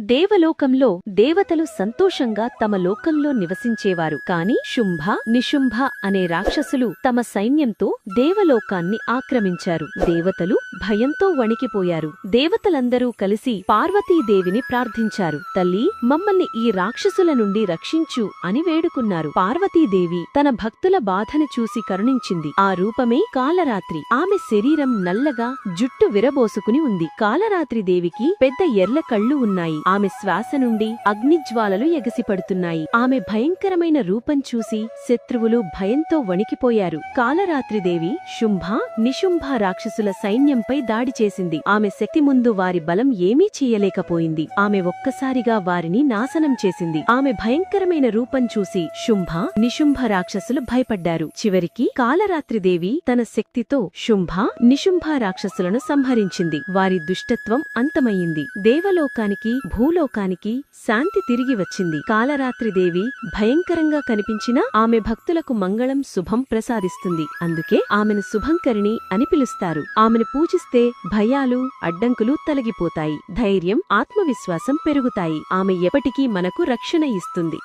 దేవలోకంలో దేవతలు సంతోషంగా తమ లోకంలో నివసించేవారు. కాని శుంభ నిశుంభ అనే రాక్షసులు తమ సైన్యంతో దేవలోకాన్ని ఆక్రమించారు. దేవతలు భయంతో వణికిపోయారు. దేవతలందరూ కలిసి పార్వతీదేవిని ప్రార్థించారు. తల్లి మమ్మల్ని ఈ రాక్షసుల నుండి రక్షించు అని వేడుకున్నారు. పార్వతీదేవి తన భక్తుల బాధను చూసి కరుణించింది. ఆ రూపమే కాలరాత్రి. ఆమె శరీరం నల్లగా జుట్టు విరబోసుకుని ఉంది. కాలరాత్రి దేవికి పెద్ద ఎర్ల కళ్ళు ఉన్నాయి. ఆమె శ్వాస నుండి అగ్నిజ్వాలలు ఎగసిపడుతున్నాయి. ఆమె భయంకరమైన రూపం చూసి శత్రువులు భయంతో వణికిపోయారు. కాలరాత్రిదేవి శుంభ నిశుంభ రాక్షసుల సైన్యం సైన్యంపై దాడి చేసింది. ఆమె శక్తి ముందు వారి బలం ఏమీ చేయలేకపోయింది. ఆమె ఒక్కసారిగా వారిని నాశనం చేసింది. ఆమె భయంకరమైన రూపం చూసి శుంభ నిశుంభ రాక్షసులు భయపడ్డారు. చివరికి కాలరాత్రిదేవి తన శక్తితో శుంభ నిశుంభ రాక్షసులను సంహరించింది. వారి దుష్టత్వం అంతమయ్యింది. దేవలోకానికి భూలోకానికి శాంతి తిరిగి వచ్చింది. కాలరాత్రిదేవి భయంకరంగా కనిపించినా ఆమె భక్తులకు మంగళం శుభం ప్రసాదిస్తుంది. అందుకే ఆమెను శుభంకరిణి అని పిలుస్తారు. ఆమెను పూజిస్తే భయాలు అడ్డంకులు తొలగిపోతాయి. ధైర్యం ఆత్మవిశ్వాసం పెరుగుతాయి. ఆమె ఎప్పటికీ మనకు రక్షణ ఇస్తుంది.